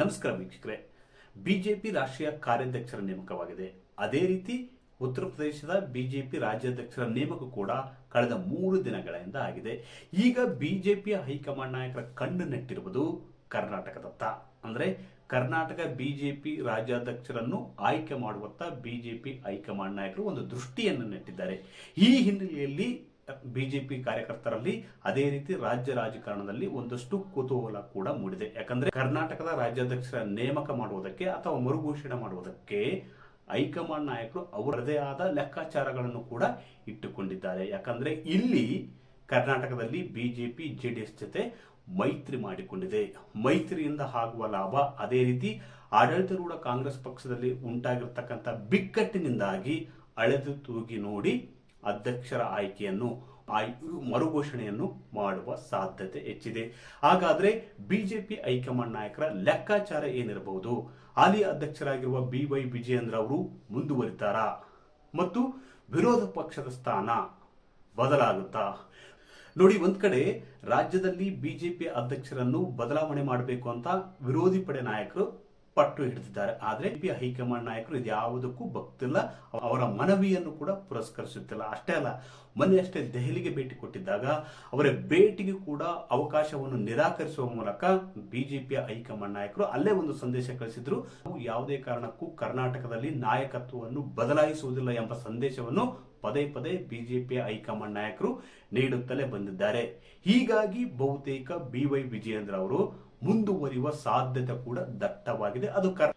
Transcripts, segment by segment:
ನಮಸ್ಕಾರ ವೀಕ್ಷಕರೇ. ಬಿಜೆಪಿ ರಾಷ್ಟ್ರೀಯ ಕಾರ್ಯಾಧ್ಯಕ್ಷರ ನೇಮಕವಾಗಿದೆ. ಅದೇ ರೀತಿ ಉತ್ತರ ಪ್ರದೇಶದ ಬಿಜೆಪಿ ರಾಜ್ಯಾಧ್ಯಕ್ಷರ ನೇಮಕ ಕೂಡ ಕಳೆದ ಮೂರು ದಿನಗಳಿಂದ ಆಗಿದೆ. ಈಗ ಬಿಜೆಪಿಯ ಹೈಕಮಾಂಡ್ ನಾಯಕರ ಕಣ್ಣು ನೆಟ್ಟಿರುವುದು ಕರ್ನಾಟಕದತ್ತ. ಅಂದರೆ ಕರ್ನಾಟಕ ಬಿಜೆಪಿ ರಾಜ್ಯಾಧ್ಯಕ್ಷರನ್ನು ಆಯ್ಕೆ ಮಾಡುವತ್ತ ಬಿಜೆಪಿ ಹೈಕಮಾಂಡ್ ನಾಯಕರು ಒಂದು ದೃಷ್ಟಿಯನ್ನು ನೆಟ್ಟಿದ್ದಾರೆ. ಈ ಹಿನ್ನೆಲೆಯಲ್ಲಿ ಬಿಜೆಪಿ ಕಾರ್ಯಕರ್ತರಲ್ಲಿ ಅದೇ ರೀತಿ ರಾಜ್ಯ ರಾಜಕಾರಣದಲ್ಲಿ ಒಂದಷ್ಟು ಕುತೂಹಲ ಕೂಡ ಮೂಡಿದೆ. ಯಾಕಂದ್ರೆ ಕರ್ನಾಟಕದ ರಾಜ್ಯಾಧ್ಯಕ್ಷರ ನೇಮಕ ಮಾಡುವುದಕ್ಕೆ ಅಥವಾ ಮರುಘೋಷಣೆ ಮಾಡುವುದಕ್ಕೆ ಹೈಕಮಾಂಡ್ ನಾಯಕರು ಅವರದೇ ಆದ ಲೆಕ್ಕಾಚಾರಗಳನ್ನು ಕೂಡ ಇಟ್ಟುಕೊಂಡಿದ್ದಾರೆ. ಯಾಕಂದ್ರೆ ಇಲ್ಲಿ ಕರ್ನಾಟಕದಲ್ಲಿ ಬಿಜೆಪಿ, ಜೆಡಿಎಸ್ ಜೊತೆ ಮೈತ್ರಿ ಮಾಡಿಕೊಂಡಿದೆ. ಮೈತ್ರಿಯಿಂದ ಆಗುವ ಲಾಭ ಅದೇ ರೀತಿ ಆಡಳಿತಾರೂಢ ಕಾಂಗ್ರೆಸ್ ಪಕ್ಷದಲ್ಲಿ ಉಂಟಾಗಿರ್ತಕ್ಕಂಥ ಬಿಕ್ಕಟ್ಟಿನಿಂದಾಗಿ ಅಳೆದು ತೂಗಿ ನೋಡಿ ಅಧ್ಯಕ್ಷರ ಆಯ್ಕೆಯನ್ನು ಆಯ್- ಮರುಘೋಷಣೆಯನ್ನು ಮಾಡುವ ಸಾಧ್ಯತೆ ಹೆಚ್ಚಿದೆ. ಹಾಗಾದ್ರೆ ಬಿಜೆಪಿ ಹೈಕಮಾಂಡ್ ನಾಯಕರ ಲೆಕ್ಕಾಚಾರ ಏನಿರಬಹುದು? ಹಾಲಿ ಅಧ್ಯಕ್ಷರಾಗಿರುವ ಬಿ ವೈ ವಿಜಯೇಂದ್ರ ಅವರು ಮುಂದುವರಿತಾರಾ? ಮತ್ತು ವಿರೋಧ ಪಕ್ಷದ ಸ್ಥಾನ ಬದಲಾಗುತ್ತಾ? ನೋಡಿ, ಒಂದ್ ಕಡೆ ರಾಜ್ಯದಲ್ಲಿ ಬಿಜೆಪಿ ಅಧ್ಯಕ್ಷರನ್ನು ಬದಲಾವಣೆ ಮಾಡಬೇಕು ಅಂತ ವಿರೋಧಿ ಪಡೆ ನಾಯಕರು ಪಟ್ಟು ಹಿಡಿದಿದ್ದಾರೆ. ಆದರೆ ಬಿಜೆಪಿ ಹೈಕಮಾಂಡ್ ನಾಯಕರು ಇದ್ಯಾವುದಕ್ಕೂ ಬಗ್ತಿಲ್ಲ ಅವರ ಮನವಿಯನ್ನು ಕೂಡ ಪುರಸ್ಕರಿಸುತ್ತಿಲ್ಲ. ಅಷ್ಟೇ ಅಲ್ಲ, ಮೊನ್ನೆ ಅಷ್ಟೇ ದೆಹಲಿಗೆ ಭೇಟಿ ಕೊಟ್ಟಿದ್ದಾಗ ಅವರ ಭೇಟಿಗೆ ಕೂಡ ಅವಕಾಶವನ್ನು ನಿರಾಕರಿಸುವ ಮೂಲಕ ಬಿಜೆಪಿಯ ಹೈಕಮಾಂಡ್ ನಾಯಕರು ಅಲ್ಲೇ ಒಂದು ಸಂದೇಶ ಕಳಿಸಿದ್ರು. ಯಾವುದೇ ಕಾರಣಕ್ಕೂ ಕರ್ನಾಟಕದಲ್ಲಿ ನಾಯಕತ್ವವನ್ನು ಬದಲಾಯಿಸುವುದಿಲ್ಲ ಎಂಬ ಸಂದೇಶವನ್ನು ಪದೇ ಪದೇ ಬಿಜೆಪಿಯ ಹೈಕಮಾಂಡ್ ನಾಯಕರು ನೀಡುತ್ತಲೇ ಬಂದಿದ್ದಾರೆ. ಹೀಗಾಗಿ ಬಹುತೇಕ ಬಿ ವೈ ವಿಜಯೇಂದ್ರ ಅವರು ಮುಂದುವರಿಯುವ ಸಾಧ್ಯತೆ ಕೂಡ ದಟ್ಟವಾಗಿದೆ. ಅದು ಕರ್,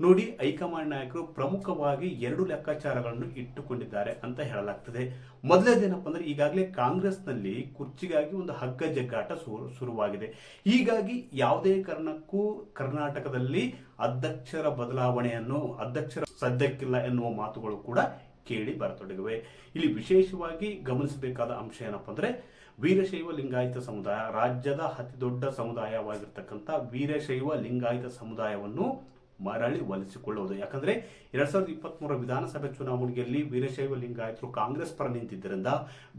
ನೋಡಿ, ಹೈಕಮಾಂಡ್ ನಾಯಕರು ಪ್ರಮುಖವಾಗಿ ಎರಡು ಲೆಕ್ಕಾಚಾರಗಳನ್ನು ಇಟ್ಟುಕೊಂಡಿದ್ದಾರೆ ಅಂತ ಹೇಳಲಾಗ್ತದೆ. ಮೊದಲನೇದೇನಪ್ಪ ಅಂದ್ರೆ ಈಗಾಗಲೇ ಕಾಂಗ್ರೆಸ್ನಲ್ಲಿ ಕುರ್ಚಿಗಾಗಿ ಒಂದು ಹಗ್ಗ ಜಗ್ಗಾಟ ಶುರು- ಶುರುವಾಗಿದೆ. ಹೀಗಾಗಿ ಯಾವುದೇ ಕಾರಣಕ್ಕೂ ಕರ್ನಾಟಕದಲ್ಲಿ ಅಧ್ಯಕ್ಷರ ಬದಲಾವಣೆಯನ್ನು, ಅಧ್ಯಕ್ಷರ ಸದ್ಯಕ್ಕಿಲ್ಲ ಎನ್ನುವ ಮಾತುಗಳು ಕೂಡ ಕೇಳಿ ಬರತೊಡಗಿವೆ. ಇಲ್ಲಿ ವಿಶೇಷವಾಗಿ ಗಮನಿಸಬೇಕಾದ ಅಂಶ ಏನಪ್ಪ ಅಂದ್ರೆ ವೀರಶೈವ ಲಿಂಗಾಯತ ಸಮುದಾಯ, ರಾಜ್ಯದ ಅತಿ ದೊಡ್ಡ ಸಮುದಾಯವಾಗಿರ್ತಕ್ಕಂಥ ವೀರಶೈವ ಲಿಂಗಾಯತ ಸಮುದಾಯವನ್ನು ಮರಳಿ ಒಲಿಸಿಕೊಳ್ಳುವುದು ಯಾಕಂದ್ರೆ ಎರಡ್ ಸಾವಿರದ ಇಪ್ಪತ್ತ್ ವಿಧಾನಸಭೆ ಚುನಾವಣೆಯಲ್ಲಿ ವೀರಶೈವ ಲಿಂಗಾಯತರು ಕಾಂಗ್ರೆಸ್ ಪರ ನಿಂತಿದ್ದರಿಂದ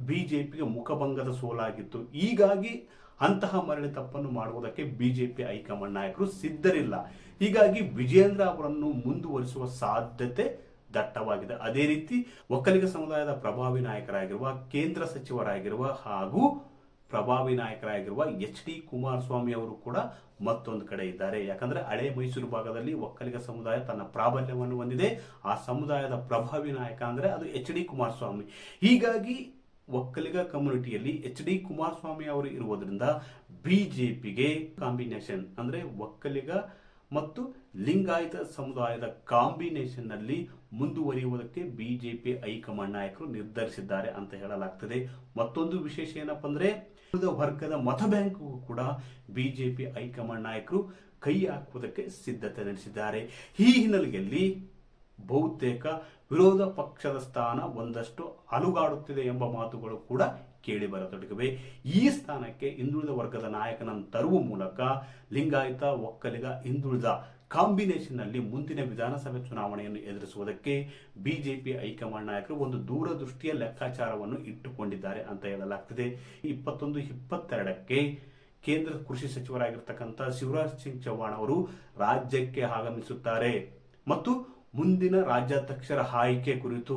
ಬಿಜೆಪಿಗೆ ಮುಖಭಂಗದ ಸೋಲಾಗಿತ್ತು. ಹೀಗಾಗಿ ಅಂತಹ ಮರಳಿ ತಪ್ಪನ್ನು ಮಾಡುವುದಕ್ಕೆ ಬಿಜೆಪಿ ಹೈಕಮಾಂಡ್ ನಾಯಕರು ಸಿದ್ಧರಿಲ್ಲ. ಹೀಗಾಗಿ ವಿಜೇಂದ್ರ ಅವರನ್ನು ಮುಂದುವರಿಸುವ ಸಾಧ್ಯತೆ ದಟ್ಟವಾಗಿದೆ. ಅದೇ ರೀತಿ ಒಕ್ಕಲಿಗ ಸಮುದಾಯದ ಪ್ರಭಾವಿ ನಾಯಕರಾಗಿರುವ ಕೇಂದ್ರ ಸಚಿವರಾಗಿರುವ ಹಾಗೂ ಪ್ರಭಾವಿ ನಾಯಕರಾಗಿರುವ ಎಚ್ ಡಿ ಕುಮಾರಸ್ವಾಮಿ ಅವರು ಕೂಡ ಮತ್ತೊಂದು ಕಡೆ ಇದ್ದಾರೆ. ಯಾಕಂದ್ರೆ ಹಳೆ ಮೈಸೂರು ಭಾಗದಲ್ಲಿ ಒಕ್ಕಲಿಗ ಸಮುದಾಯ ತನ್ನ ಪ್ರಾಬಲ್ಯವನ್ನು ಹೊಂದಿದೆ. ಆ ಸಮುದಾಯದ ಪ್ರಭಾವಿ ನಾಯಕ ಅಂದ್ರೆ ಅದು ಎಚ್ ಡಿ ಕುಮಾರಸ್ವಾಮಿ. ಹೀಗಾಗಿ ಒಕ್ಕಲಿಗ ಕಮ್ಯುನಿಟಿಯಲ್ಲಿ ಎಚ್ ಡಿ ಕುಮಾರಸ್ವಾಮಿ ಅವರು ಇರುವುದರಿಂದ ಬಿಜೆಪಿಗೆ ಕಾಂಬಿನೇಷನ್ ಅಂದ್ರೆ ಒಕ್ಕಲಿಗ ಮತ್ತು ಲಿಂಗಾಯತ ಸಮುದಾಯದ ಕಾಂಬಿನೇಷನ್ನಲ್ಲಿ ಮುಂದುವರಿಯುವುದಕ್ಕೆ ಬಿಜೆಪಿ ಹೈಕಮಾಂಡ್ ನಾಯಕರು ನಿರ್ಧರಿಸಿದ್ದಾರೆ ಅಂತ ಹೇಳಲಾಗ್ತದೆ. ಮತ್ತೊಂದು ವಿಶೇಷ ಏನಪ್ಪ ಅಂದರೆ ವರ್ಗದ ಮತ ಬ್ಯಾಂಕ್ ಕೂಡ ಬಿಜೆಪಿ ಹೈಕಮಾಂಡ್ ನಾಯಕರು ಕೈ ಹಾಕುವುದಕ್ಕೆ ಸಿದ್ಧತೆ ನಡೆಸಿದ್ದಾರೆ. ಈ ಹಿನ್ನೆಲೆಯಲ್ಲಿ ಬಹುತೇಕ ವಿರೋಧ ಪಕ್ಷದ ಸ್ಥಾನ ಒಂದಷ್ಟು ಅಲುಗಾಡುತ್ತಿದೆ ಎಂಬ ಮಾತುಗಳು ಕೂಡ ಕೇಳಿ ಬರತೊಡಗಿವೆ ಈ ಸ್ಥಾನಕ್ಕೆ ಹಿಂದುಳಿದ ವರ್ಗದ ನಾಯಕನನ್ನು ತರುವ ಮೂಲಕ ಲಿಂಗಾಯತ, ಒಕ್ಕಲಿಗ, ಹಿಂದುಳಿದ ಕಾಂಬಿನೇಷನ್ನಲ್ಲಿ ಮುಂದಿನ ವಿಧಾನಸಭೆ ಚುನಾವಣೆಯನ್ನು ಎದುರಿಸುವುದಕ್ಕೆ ಬಿಜೆಪಿ ಹೈಕಮಾಂಡ್ ನಾಯಕರು ಒಂದು ದೂರದೃಷ್ಟಿಯ ಲೆಕ್ಕಾಚಾರವನ್ನು ಇಟ್ಟುಕೊಂಡಿದ್ದಾರೆ ಅಂತ ಹೇಳಲಾಗ್ತಿದೆ. ಇಪ್ಪತ್ತೊಂದು, ಇಪ್ಪತ್ತೆರಡಕ್ಕೆ ಕೇಂದ್ರ ಕೃಷಿ ಸಚಿವರಾಗಿರ್ತಕ್ಕಂಥ ಶಿವರಾಜ್ ಸಿಂಗ್ ಚೌಹಾಣ್ ಅವರು ರಾಜ್ಯಕ್ಕೆ ಆಗಮಿಸುತ್ತಾರೆ. ಮತ್ತು ಮುಂದಿನ ರಾಜ್ಯಾಧ್ಯಕ್ಷರ ಆಯ್ಕೆ ಕುರಿತು,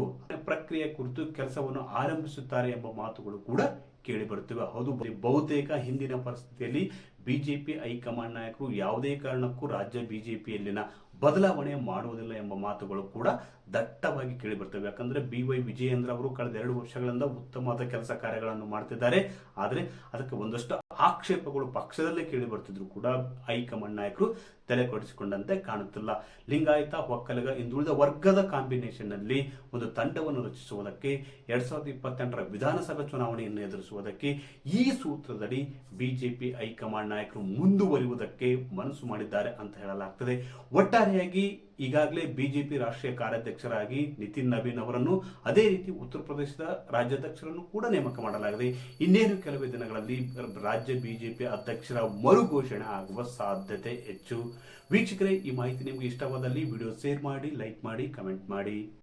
ಪ್ರಕ್ರಿಯೆ ಕುರಿತು ಕೆಲಸವನ್ನು ಆರಂಭಿಸುತ್ತಾರೆ ಎಂಬ ಮಾತುಗಳು ಕೂಡ ಕೇಳಿ ಹೌದು, ಬಹುತೇಕ ಹಿಂದಿನ ಪರಿಸ್ಥಿತಿಯಲ್ಲಿ ಬಿಜೆಪಿ ಹೈಕಮಾಂಡ್ ನಾಯಕರು ಯಾವುದೇ ಕಾರಣಕ್ಕೂ ರಾಜ್ಯ ಬಿಜೆಪಿಯಲ್ಲಿನ ಬದಲಾವಣೆ ಮಾಡುವುದಿಲ್ಲ ಎಂಬ ಮಾತುಗಳು ಕೂಡ ದಟ್ಟವಾಗಿ ಕೇಳಿ ಬರ್ತವೆ ಯಾಕಂದ್ರೆ ಬಿ ವೈ ವಿಜಯೇಂದ್ರ ಅವರು ಕಳೆದ ಎರಡು ವರ್ಷಗಳಿಂದ ಉತ್ತಮವಾದ ಕೆಲಸ ಕಾರ್ಯಗಳನ್ನು ಮಾಡ್ತಿದ್ದಾರೆ. ಆದರೆ ಅದಕ್ಕೆ ಒಂದಷ್ಟು ಆಕ್ಷೇಪಗಳು ಪಕ್ಷದಲ್ಲೇ ಕೇಳಿ ಬರ್ತಿದ್ರು ಕೂಡ ಹೈಕಮಾಂಡ್ ನಾಯಕರು ತಲೆ ಕೊಡಿಸಿಕೊಂಡಂತೆ ಕಾಣುತ್ತಿಲ್ಲ. ಲಿಂಗಾಯತ, ಒಕ್ಕಲಿಗ ಹಿಂದುಳಿದ ವರ್ಗದ ಕಾಂಬಿನೇಷನ್ನಲ್ಲಿ ಒಂದು ತಂಡವನ್ನು ರಚಿಸುವುದಕ್ಕೆ ಎರಡ್ ಸಾವಿರದ ಇಪ್ಪತ್ತೆಂಟರ ವಿಧಾನಸಭೆ ಚುನಾವಣೆಯನ್ನು ಎದುರಿಸುವುದಕ್ಕೆ ಈ ಸೂತ್ರದಡಿ ಬಿಜೆಪಿ ಹೈಕಮಾಂಡ್ ನಾಯಕರು ಮುಂದುವರಿಯುವುದಕ್ಕೆ ಮನಸ್ಸು ಮಾಡಿದ್ದಾರೆ ಅಂತ ಹೇಳಲಾಗ್ತದೆ. ಒಟ್ಟಾರೆಯಾಗಿ ಈಗಾಗಲೇ ಬಿಜೆಪಿ ರಾಷ್ಟ್ರೀಯ ಕಾರ್ಯಾಧ್ಯಕ್ಷರಾಗಿ ನಿತಿನ್ ನವೀನ್ ಅವರನ್ನು ಅದೇ ರೀತಿ ಉತ್ತರ ಪ್ರದೇಶದ ರಾಜ್ಯಾಧ್ಯಕ್ಷರನ್ನು ಕೂಡ ನೇಮಕ ಮಾಡಲಾಗಿದೆ. ಇನ್ನೇನು ಕೆಲವೇ ದಿನಗಳಲ್ಲಿ ರಾಜ್ಯ ಬಿಜೆಪಿ ಅಧ್ಯಕ್ಷರ ಮರು ಘೋಷಣೆ ಆಗುವ ಸಾಧ್ಯತೆ ಹೆಚ್ಚು. ವೀಕ್ಷಕರೇ, ಈ ಮಾಹಿತಿ ನಿಮಗೆ ಇಷ್ಟವಾದಲ್ಲಿ ವಿಡಿಯೋ ಶೇರ್ ಮಾಡಿ, ಲೈಕ್ ಮಾಡಿ, ಕಮೆಂಟ್ ಮಾಡಿ.